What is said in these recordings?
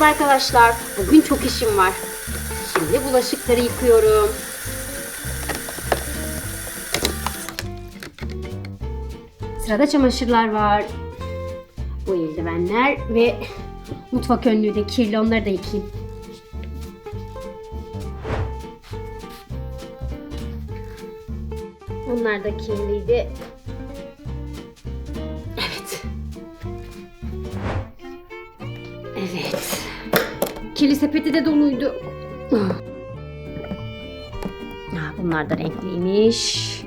Merhaba arkadaşlar. Bugün çok işim var. Şimdi bulaşıkları yıkıyorum. Sırada çamaşırlar var. Bu eldivenler ve mutfak önlüğü de kirli onları da yıkayayım. Onlar da kirliydi. Evet. Kirli sepeti de doluydu. Ah, bunlar da renkliymiş.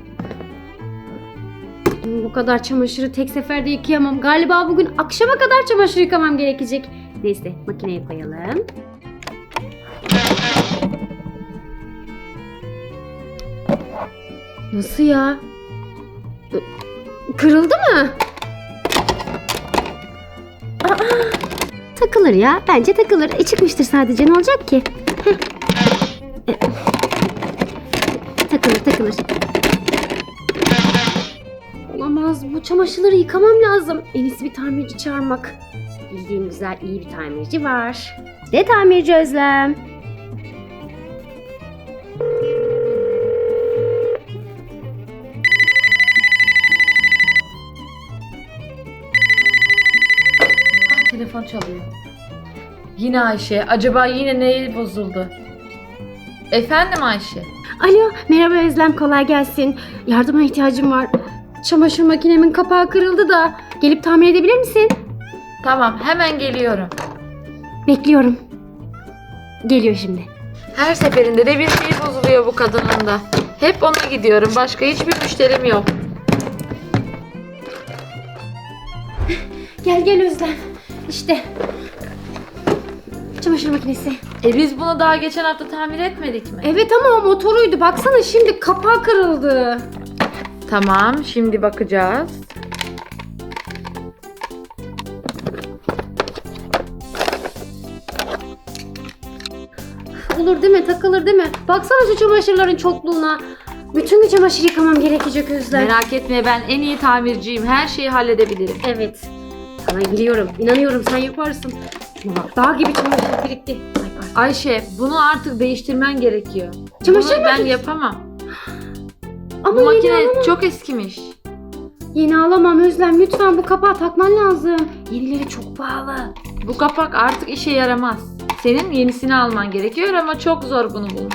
Bu kadar çamaşırı tek seferde yıkayamam. Galiba bugün akşama kadar çamaşır yıkamam gerekecek. Neyse makineye koyalım. Nasıl ya? Kırıldı mı? Takılır ya. Bence takılır. E, çıkmıştır sadece. Ne olacak ki? E, takılır takılır. Olamaz. Bu çamaşırları yıkamam lazım. En iyisi bir tamirci çağırmak. Bildiğim güzel iyi bir tamirci var. De tamirci Özlem. Telefon çalıyor. Yine Ayşe. Acaba yine neyi bozuldu? Efendim Ayşe. Alo, merhaba Özlem, kolay gelsin. Yardıma ihtiyacım var. Çamaşır makinemin kapağı kırıldı da gelip tamir edebilir misin? Tamam hemen geliyorum. Bekliyorum. Geliyor şimdi. Her seferinde de bir şey bozuluyor bu kadının da. Hep ona gidiyorum. Başka hiçbir müşterim yok. Gel gel Özlem. İşte. Çamaşır makinesi. E biz bunu daha geçen hafta tamir etmedik mi? Evet ama o motoruydu. Baksana şimdi kapağı kırıldı. Tamam şimdi bakacağız. Olur değil mi? Takılır değil mi? Baksana şu çamaşırların çokluğuna. Bütün gün çamaşır yıkamam gerekecek Özlem. Merak etme ben en iyi tamirciyim. Her şeyi halledebilirim. Evet. Sana biliyorum. İnanıyorum sen yaparsın. Dağ gibi çamaşır birikti. Ay, ay. Ayşe bunu artık değiştirmen gerekiyor. Çamaşır Bunu ben makinesi. yapamam. Ama Bu yeni makine alamam. çok eskimiş. Yeni alamam Özlem. Lütfen bu kapağı takman lazım. Yenileri çok pahalı. Bu kapak artık işe yaramaz. Senin yenisini alman gerekiyor ama çok zor bunu bulmak.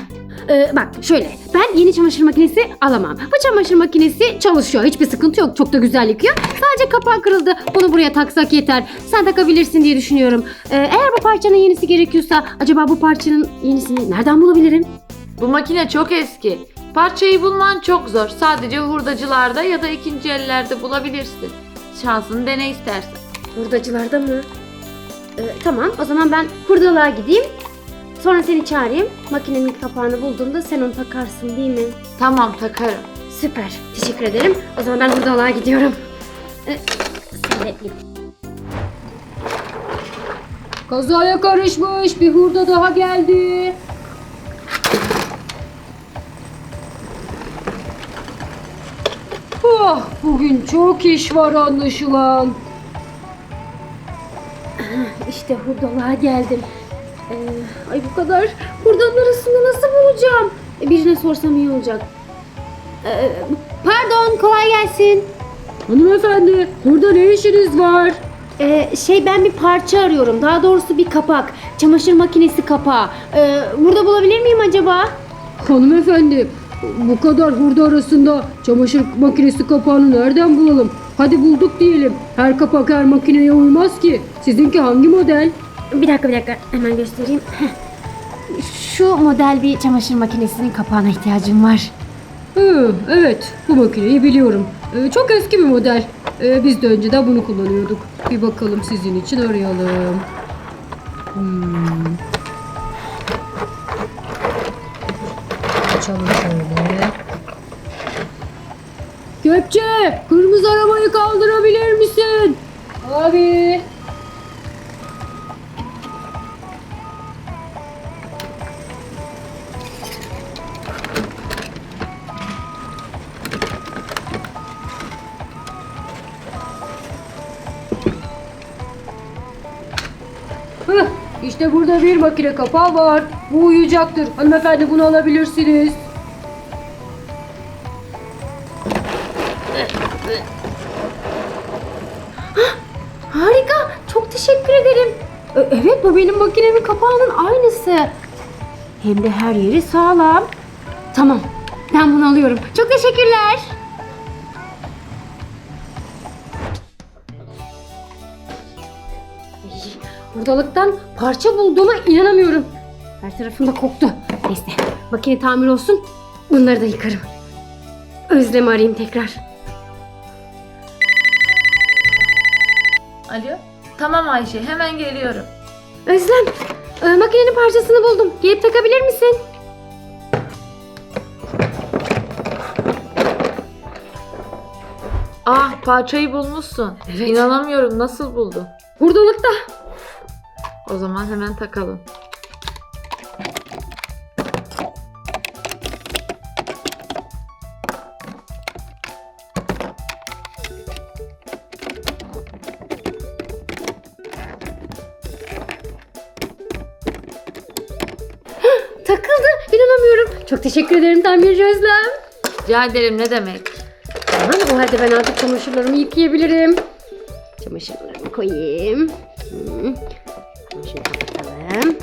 Ee, bak şöyle. Ben yeni çamaşır makinesi alamam. Bu çamaşır makinesi çalışıyor. Hiçbir sıkıntı yok. Çok da güzel yıkıyor. Sadece kapağı kırıldı. Bunu buraya taksak yeter. Sen takabilirsin diye düşünüyorum. Ee, eğer bu parçanın yenisi gerekiyorsa acaba bu parçanın yenisini nereden bulabilirim? Bu makine çok eski. Parçayı bulman çok zor. Sadece hurdacılarda ya da ikinci ellerde bulabilirsin. Şansını dene istersen. Hurdacılarda mı? Ee, tamam o zaman ben hurdalığa gideyim. Sonra seni çağırayım. Makinenin kapağını bulduğumda sen onu takarsın değil mi? Tamam takarım. Süper. Teşekkür ederim. O zaman ben hurdalığa gidiyorum. Ee, sen de git. Kazaya karışmış bir hurda daha geldi. Oh, bugün çok iş var anlaşılan. İşte hurdalığa geldim. Ee, ay bu kadar hurdanın arasında nasıl bulacağım? Ee, birine sorsam iyi olacak. Ee, pardon kolay gelsin. Hanımefendi, burada ne işiniz var? Ee, şey ben bir parça arıyorum. Daha doğrusu bir kapak. Çamaşır makinesi kapağı. Ee, burada bulabilir miyim acaba? Hanımefendi, bu kadar hurda arasında çamaşır makinesi kapağını nereden bulalım? Hadi bulduk diyelim. Her kapak her makineye uymaz ki. Sizinki hangi model? Bir dakika bir dakika hemen göstereyim. Şu model bir çamaşır makinesinin kapağına ihtiyacım var. Hı, evet, bu makineyi biliyorum. Ee, çok eski bir model. Ee, biz de önceden bunu kullanıyorduk. Bir bakalım sizin için arayalım. Hmm. Açalım şöyle. Gökçe, kırmızı arabayı kaldırabilir misin? Abi. İşte burada bir makine kapağı var. Bu uyuyacaktır. Hanımefendi bunu alabilirsiniz. Harika. Çok teşekkür ederim. Evet bu benim makinemin kapağının aynısı. Hem de her yeri sağlam. Tamam. Ben bunu alıyorum. Çok teşekkürler. Hurdalıktan parça bulduğuma inanamıyorum. Her tarafında koktu. Neyse makine tamir olsun. Bunları da yıkarım. Özlem'i arayayım tekrar. Alo. Tamam Ayşe hemen geliyorum. Özlem, e, makinenin parçasını buldum. Gelip takabilir misin? Ah parçayı bulmuşsun. Evet. İnanamıyorum nasıl buldun? Hurdalıkta. O zaman hemen takalım. Takıldı. İnanamıyorum. Çok teşekkür ederim tamirci Özlem. Rica ederim ne demek? Tamam, o halde ben artık çamaşırlarımı yıkayabilirim. Çamaşırlarımı koyayım. Hı. Şunu kapatalım.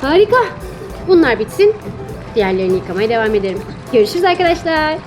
Harika. Bunlar bitsin. Diğerlerini yıkamaya devam ederim. Görüşürüz arkadaşlar.